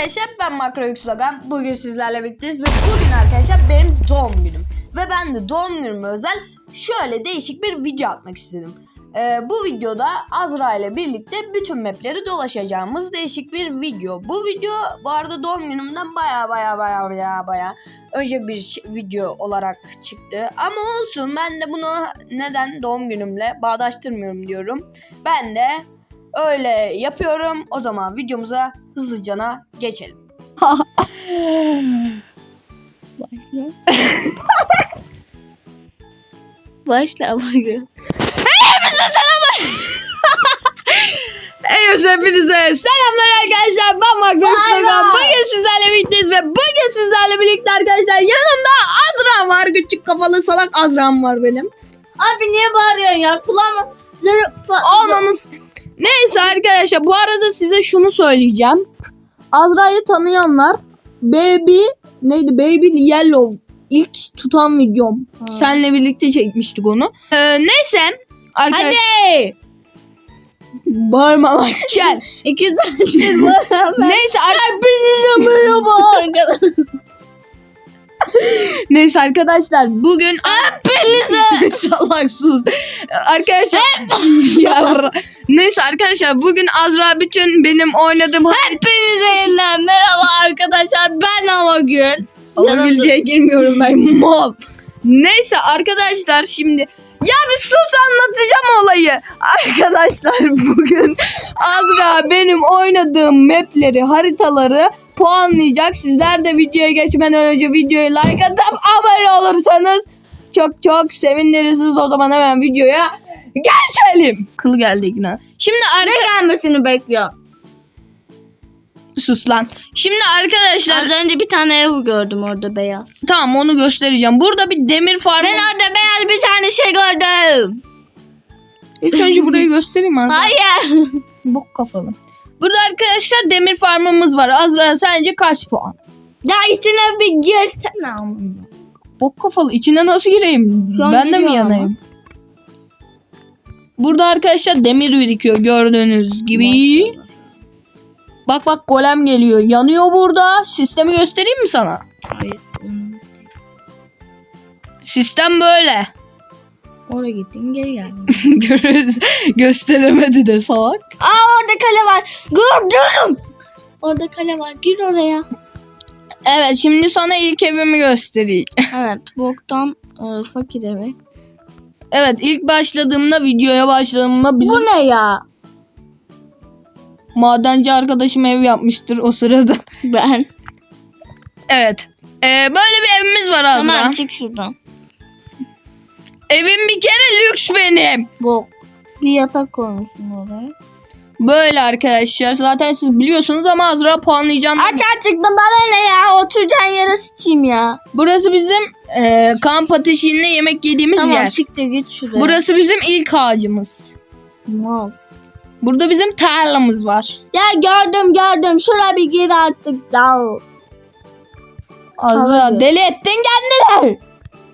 arkadaşlar ben Makro Yükselagan. Bugün sizlerle birlikteyiz ve bugün arkadaşlar benim doğum günüm. Ve ben de doğum günüme özel şöyle değişik bir video atmak istedim. Ee, bu videoda Azra ile birlikte bütün mapleri dolaşacağımız değişik bir video. Bu video bu arada doğum günümden baya baya baya baya baya önce bir video olarak çıktı. Ama olsun ben de bunu neden doğum günümle bağdaştırmıyorum diyorum. Ben de öyle yapıyorum. O zaman videomuza hızlıcana geçelim. Başla. Başla bakın. Evet hepinize selamlar arkadaşlar. Ben Instagram. Bugün sizlerle birlikteyiz ve bugün sizlerle birlikte arkadaşlar yanımda Azra var. Küçük kafalı salak Azra'm var benim. Abi niye bağırıyorsun ya? Kulağıma zırh Ananız. Neyse arkadaşlar bu arada size şunu söyleyeceğim. Azra'yı tanıyanlar Baby neydi Baby Yellow ilk tutan videom. Ha. Senle birlikte çekmiştik onu. Ee, neyse arkadaşlar Hadi. bağırma lan gel. İki saattir bana. Neyse ar- Hepinize merhaba arkadaşlar. Neyse arkadaşlar bugün Hepinize. salak sus. Arkadaşlar Yarra. Neyse arkadaşlar bugün Azra bütün benim oynadığım Hepinize yeniden merhaba arkadaşlar. Ben Havagül. Ama diye girmiyorum ben mal. Neyse arkadaşlar şimdi ya bir sus anlatacağım olayı. Arkadaşlar bugün Azra benim oynadığım mapleri, haritaları puanlayacak. Sizler de videoya geçmeden önce videoyu like atıp abone olursanız çok çok sevinirsiniz. O zaman hemen videoya geçelim. Kıl geldi yine. Şimdi Ne arka... gelmesini bekliyor. Sus lan. Şimdi arkadaşlar Az önce bir tane ev gördüm orada beyaz. tamam onu göstereceğim. Burada bir demir farmı Ben orada beyaz bir tane şey gördüm. İlk önce burayı göstereyim? Azra? Hayır. Bok kafalı. Burada arkadaşlar demir farmımız var. Azra sence kaç puan? Ya içine bir girsene amına. Bok kafalı. İçine nasıl gireyim? Ben de mi giriyor ama. yanayım? Burada arkadaşlar demir birikiyor gördüğünüz gibi. Bak bak golem geliyor. Yanıyor burada. Sistemi göstereyim mi sana? Hayır. Sistem böyle. Oraya gittim geri geldim. Gö- Gösteremedi de salak. Aa orada kale var. Gördüm. Orada kale var. Gir oraya. Evet şimdi sana ilk evimi göstereyim. Evet. Boktan e, fakir evi. Evet ilk başladığımda videoya başladığımda bizim Bu ne ya? Madenci arkadaşım ev yapmıştır o sırada. Ben. Evet. Ee, böyle bir evimiz var Azra. Tamam çık şuradan. Evim bir kere lüks benim. Bok. Bir yatak koymuşsun oraya. Böyle arkadaşlar. Zaten siz biliyorsunuz ama Azra puanlayacağım. Aç aç çıktı bana ne ya? Oturacağın yere sıçayım ya. Burası bizim e, kamp ateşinde yemek yediğimiz Tamam yer. çıktı git şuraya. Burası bizim ilk ağacımız. Mal. Burada bizim tarlamız var. Ya gördüm gördüm. Şuraya bir gir artık. Ya. Azra Tabii. deli ettin kendini.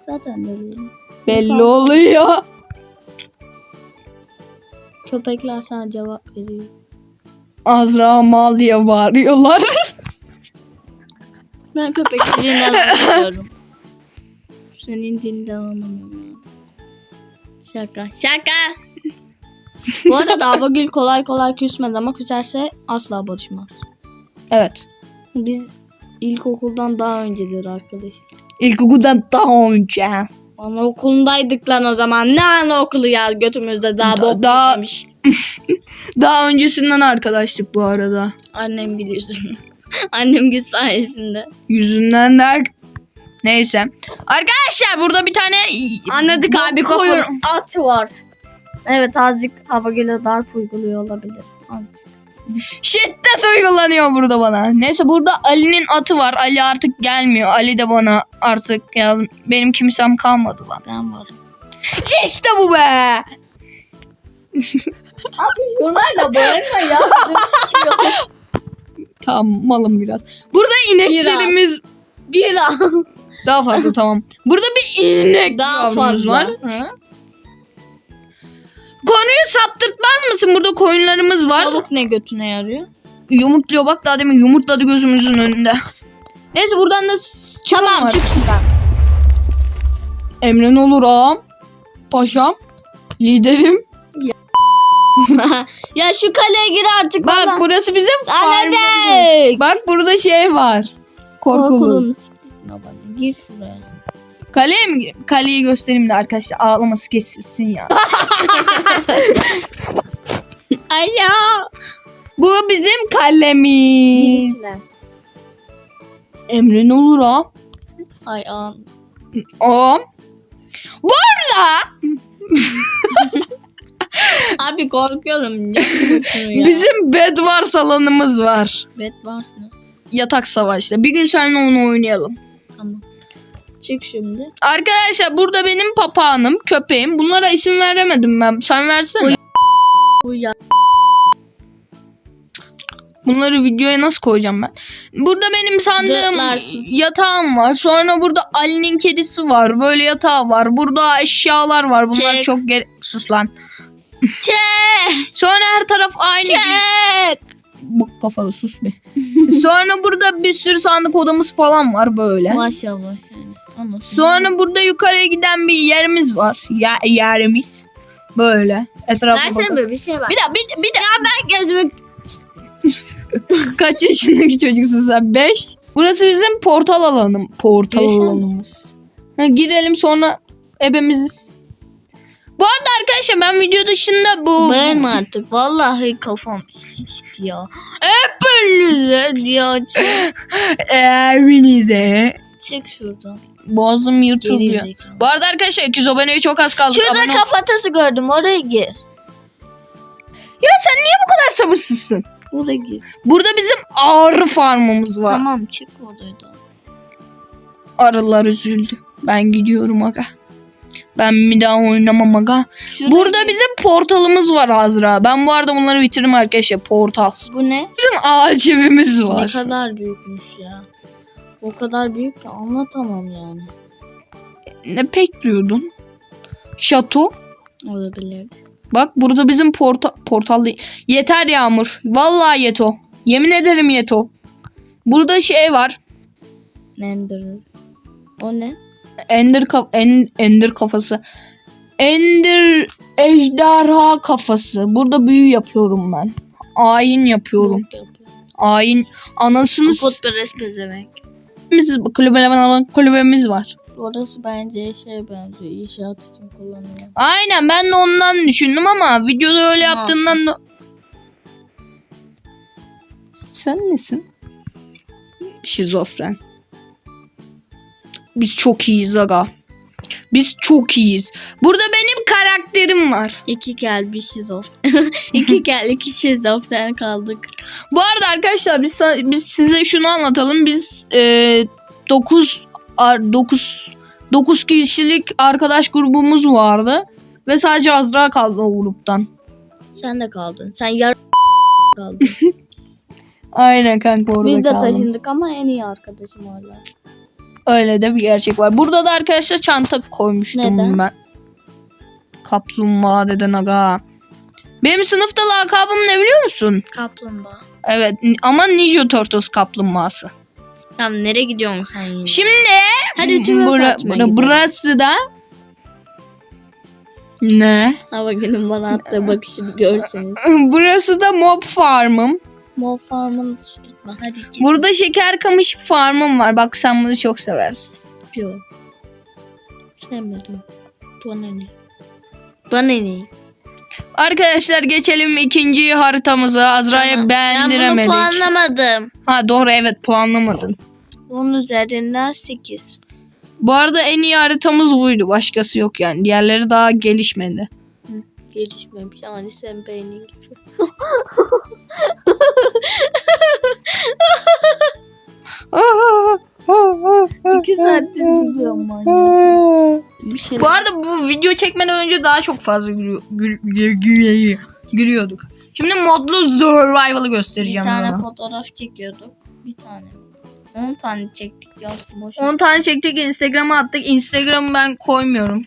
Zaten deliyim. Belli oluyor. Köpekler sana cevap veriyor. Azra mal diye bağırıyorlar. Ben köpek dilinden anlamıyorum. Senin dilinden anlamıyorum ya. Şaka. Şaka. Bu arada Avagül kolay kolay küsmez ama küserse asla barışmaz. evet. Biz ilkokuldan daha öncedir arkadaşız. İlkokuldan daha önce. Anaokulundaydık lan o zaman. Ne anaokulu ya götümüzde daha Da- bok daha- öncesinden arkadaştık bu arada. Annem biliyorsun. Annem güç sayesinde. Yüzünden der. Neyse. Arkadaşlar burada bir tane Anladık abi koyun at var. Evet azıcık Havagül'e darp uyguluyor olabilir. Azıcık. şiddet uygulanıyor burada bana. Neyse burada Ali'nin atı var. Ali artık gelmiyor. Ali de bana artık ya benim kimsem kalmadı lan. Ben varım. İşte bu be. Abi yormayla bağırma ya. Tamam malım biraz. Burada ineklerimiz Biraz. daha fazla tamam. Burada bir inek Daha fazla. var. Hı? Konuyu saptırtmaz mısın? Burada koyunlarımız var. Tavuk ne götüne yarıyor? yumurtluyor. Bak daha demin yumurtladı gözümüzün önünde. Neyse buradan da çıkmam Tamam var. çık şuradan. Emren olur ağam. Paşam. Liderim. ya şu kaleye gir artık Bak baba. burası bizim farmımız. Bak burada şey var. Korkulu. Korkulunu siktirtme bana. Gir şuraya. Kaleye mi gireyim? Kaleyi göstereyim de arkadaşlar ağlaması kesilsin ya. Alo. Bu bizim Gir kalemiz. içine. Emren olur ağam. Ay an. Ağam. Burada Abi korkuyorum. Ya. bizim Bedwars salonumuz var. Bet varsın. Yatak savaşta. Bir gün seninle onu oynayalım. Tamam. Çık şimdi. Arkadaşlar burada benim papağanım, köpeğim. Bunlara isim veremedim ben. Sen versene. Oy. Bu ya. Bunları videoya nasıl koyacağım ben? Burada benim sandığım Dıtlarsın. yatağım var. Sonra burada Ali'nin kedisi var. Böyle yatağı var. Burada eşyalar var. Bunlar Çek. çok gere... Sus lan. Çek. Sonra her taraf aynı. Çek. Bak kafalı sus be. Sonra burada bir sürü sandık odamız falan var böyle. Maşallah. Anlasın. Sonra burada yukarıya giden bir yerimiz var. Ya, yerimiz. Böyle. Etrafa Versene bakın. böyle bir şey var. Bir daha bir, bir daha. Ya ben gözümü Kaç yaşındaki çocuksun sen? 5. Burası bizim portal alanım. Portal Girsene. alanımız. Ha, girelim sonra ebemiziz. Bu arada arkadaşlar ben video dışında bu Bağırma artık. Vallahi kafam şişti ya. Hepinize ya. Çık, evinize çık şuradan. Boğazım yırtılıyor. Bu arada arkadaşlar 200 aboneye çok az kaldı. Şurada Abone kafatası gördüm. Oraya gir. Ya sen niye bu kadar sabırsızsın? Oraya gir. Burada bizim arı farmımız var. Tamam çık oradan. Arılar üzüldü. Ben gidiyorum aga. Ben bir daha oynamam aga. Şuraya Burada gir. bizim portalımız var Azra. Ben bu arada bunları bitirdim arkadaşlar. Portal. Bu ne? Bizim ağaç evimiz Ne var. kadar büyükmüş ya. O kadar büyük ki anlatamam yani. Ne bekliyordun? Şato. Olabilirdi. Bak burada bizim porta portal değil. Yeter Yağmur. Vallahi yeto. Yemin ederim yeto. Burada şey var. Ender. O ne? Ender ka- en- Ender kafası. Ender ejderha kafası. Burada büyü yapıyorum ben. Ayin yapıyorum. Ayin anasını Futbolist pezevenk. Biz kulübe, kulübemiz var. Orası bence şey benziyor. İnşaat için kullanılıyor. Aynen ben de ondan düşündüm ama videoda öyle yaptığından da... Sen nesin? Şizofren. Biz çok iyiyiz aga. Biz çok iyiyiz. Burada benim karakterim var. İki gel bir şizofren. iki gel iki şizofren kaldık. Bu arada arkadaşlar biz, biz size şunu anlatalım. Biz 9 9 9 kişilik arkadaş grubumuz vardı ve sadece Azra kaldı o gruptan. Sen de kaldın. Sen yar kaldın. Aynen kanka orada Biz de kaldım. taşındık ama en iyi arkadaşım hala. Öyle de bir gerçek var. Burada da arkadaşlar çanta koymuştum Neden? ben. Kaplumbağa deden aga. Benim sınıfta lakabım ne biliyor musun? Kaplumbağa. Evet ama Ninja Turtles kaplumbağası. Tamam nereye gidiyorsun sen yine? Şimdi Hadi bura, bura- gidelim. burası da ne? Hava günün bana attığı bakışı bir görseniz. Burası da mob farmım. Mob farmını sıçtırtma. Hadi git. Burada şeker kamış farmım var. Bak sen bunu çok seversin. Yok. Sevmedim. Bana ne? Bana ne? Arkadaşlar geçelim ikinci haritamıza. Azra'ya Tamam. Ben bunu beğendiremedik. puanlamadım. Ha doğru evet puanlamadın. Onun üzerinden 8. Bu arada en iyi haritamız buydu. Başkası yok yani. Diğerleri daha gelişmedi. Gelişmemiş yani sen beynin gibi. İki saattir gülüyorum manyak. Bir şey Bu arada bu video çekmeden önce daha çok fazla gülüyor, gül, gül- gül- gülüyorduk. Şimdi modlu survival'ı bir göstereceğim tane sana. fotoğraf çekiyorduk. Bir tane. 10 tane çektik ya. Boş 10 tane çektik Instagram'a attık. Instagram'ı ben koymuyorum.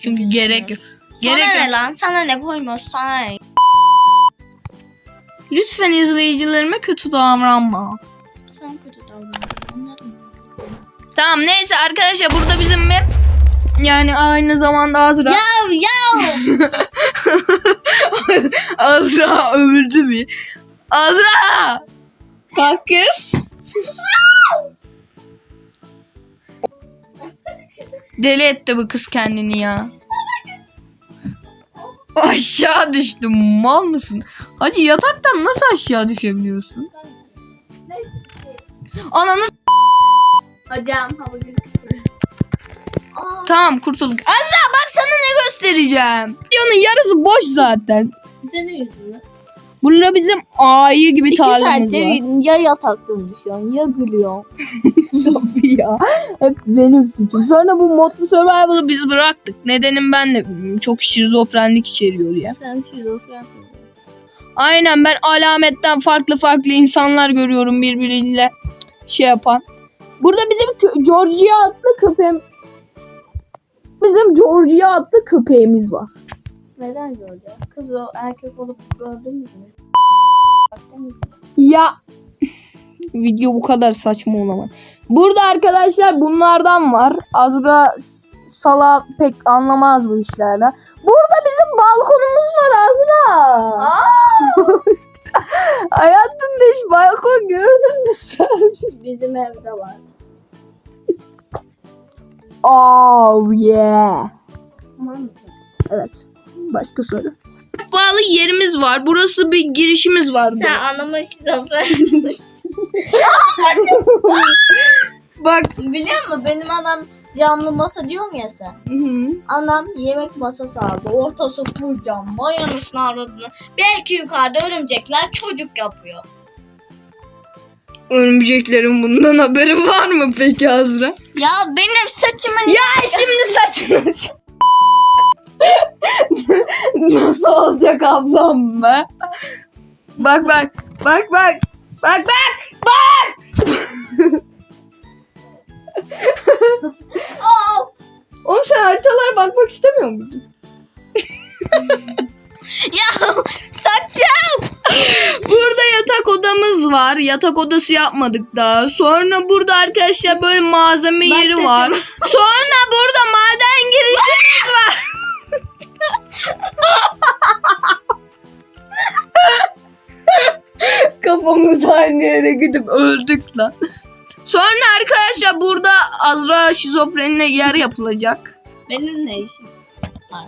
Çünkü gerek yok. Sana Gerek ne yok. lan? Sana ne koymuyorsun? Sana ne? Lütfen izleyicilerime kötü davranma. Sen kötü davranıyorsun. Onların. Tamam neyse arkadaşlar burada bizim bir yani aynı zamanda Azra Ya ya. Azra öldü bir. Azra! Kalk kız. Deli etti bu kız kendini ya. Aşağı düştüm. Mal mısın? Hacı yataktan nasıl aşağı düşebiliyorsun? Neyse. Ananı Hocam hava gülü. Aa, Tamam kurtulduk. Azra bak sana ne göstereceğim. Videonun yarısı boş zaten. senin yüzünden. Burada bizim ayı gibi İki tarlamız saattir var. ya yataktan düşüyorsun ya gülüyorsun. Safi ya. Hep benim suçum. Sonra bu modlu survival'ı biz bıraktık. Nedenim ben de hmm, çok şizofrenlik içeriyor ya. Sen şizofrensin. Aynen ben alametten farklı farklı insanlar görüyorum birbiriyle şey yapan. Burada bizim kö- Georgia adlı köpeğim bizim Georgia adlı köpeğimiz var. Neden gördü? Kız o erkek olup gördünüz mü? Ya video bu kadar saçma olamaz. Burada arkadaşlar bunlardan var. Azra Sala pek anlamaz bu işlerden. Burada bizim balkonumuz var Azra. Hayatında hiç balkon gördün mü sen? Bizim evde var. Oh yeah. Tamam mısın? Evet. Başka soru. Bağlı yerimiz var. Burası bir girişimiz var. Sen anlamı şizofren. Bak. Biliyor musun benim anam camlı masa diyorum ya sen. Anam yemek masası aldı. Ortası full cam. Mayanısını aradığını. Belki yukarıda örümcekler çocuk yapıyor. Örümceklerin bundan haberi var mı peki Azra? Ya benim saçımın... Ya şimdi saçını Nasıl olacak ablam be? Bak bak. Bak bak. Bak bak. Aa! Oğlum sen haritalara bakmak istemiyor muydun? Ya saçım! Burada yatak odamız var. Yatak odası yapmadık daha. Sonra burada arkadaşlar böyle malzeme Bak yeri saçım. var. Sonra burada maden girişimiz var. Kafamız aynı yere gidip öldük lan. Sonra arkadaşlar burada Azra şizofrenine yer yapılacak. Benim ne işim?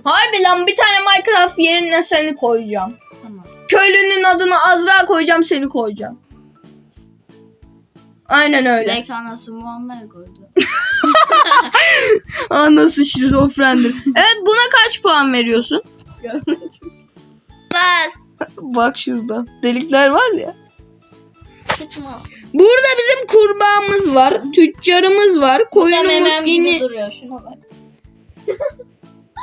Harbi lan bir tane Minecraft yerine seni koyacağım. Tamam. Köylünün adını Azra koyacağım seni koyacağım. Aynen öyle. Belki anası Muammer koydu. Anası şizofrendir. Evet buna kaç puan veriyorsun? Ver. Bak şurada. Delikler var ya. Olsun. Burada bizim kurbağamız var. Tüccarımız var. Bu da Koyunumuz memem gibi yine... duruyor. Şuna bak.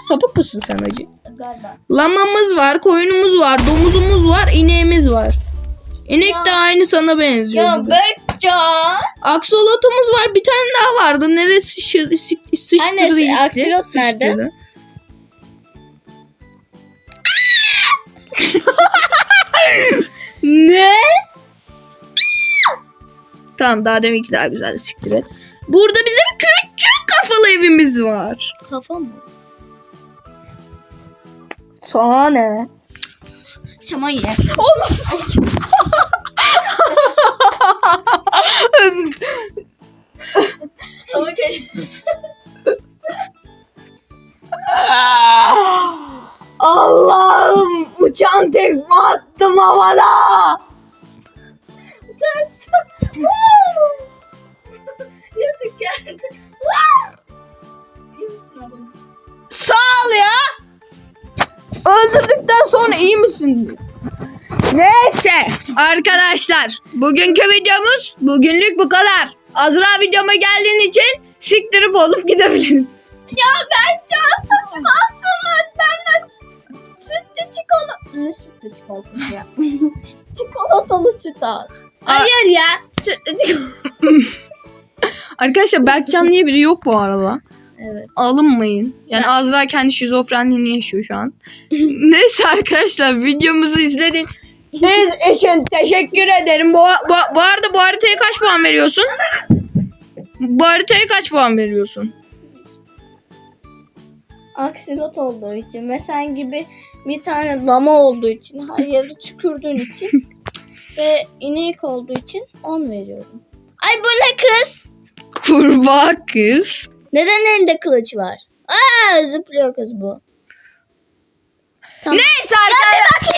Sapık mısın sen hacı? Galiba. Lamamız var. Koyunumuz var. Domuzumuz var. ineğimiz var. İnek de aynı sana benziyor. Ya bu da. Berkcan. Aksolotumuz var. Bir tane daha vardı. Neresi şı- sı- sıçtırdı Annesi, gitti. aksolot nerede? Sıçtırdı. ne? tamam daha deminki daha güzel siktir et. Burada bizim küçük kafalı evimiz var. Kafa mı? Sana ne? Şaman ye. Oğlum Köşe. Allah'ım uçan tekme attım havada. Yazık geldi. İyi misin abim? Sağ ol ya. Öldürdükten sonra iyi misin? Neyse arkadaşlar bugünkü videomuz bugünlük bu kadar. Azra videoma geldiğin için siktirip olup gidebiliriz. Ya Berkcan saçma alsana. Ben sütlü çikolata. Ne sütlü çikolata ya? Çikolatalı süt al. Hayır ya. Sütlü çikolata. Arkadaşlar Berkcan diye biri yok bu arada. Evet. Alınmayın. Yani Azra kendi şizofrenliğini yaşıyor şu an. Neyse arkadaşlar videomuzu izledin. Biz için teşekkür ederim. Bu, bu, bu arada bu haritaya kaç puan veriyorsun? Bu haritaya kaç puan veriyorsun? Aksilot olduğu için ve sen gibi bir tane lama olduğu için her yere tükürdüğün için ve inek olduğu için 10 veriyorum. Ay bu ne kız? Kurbağa kız. Neden elde kılıç var? Aa zıplıyor kız bu. Tamam. Neyse arkadaşlar.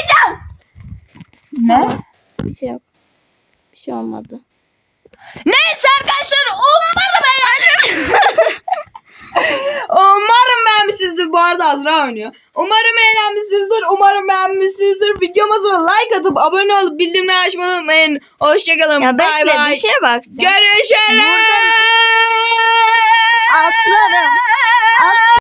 Ne? Bir şey yok. Bir şey olmadı. Neyse arkadaşlar umarım eğlenir. umarım beğenmişsinizdir. Bu arada Azra oynuyor. Umarım eğlenmişsinizdir. Umarım beğenmişsinizdir. Videomuza like atıp abone olup bildirimleri açmayı unutmayın. Hoşçakalın. Ya Bay bekle bay. bir şeye bakacağım. Görüşürüz. Atlarım. At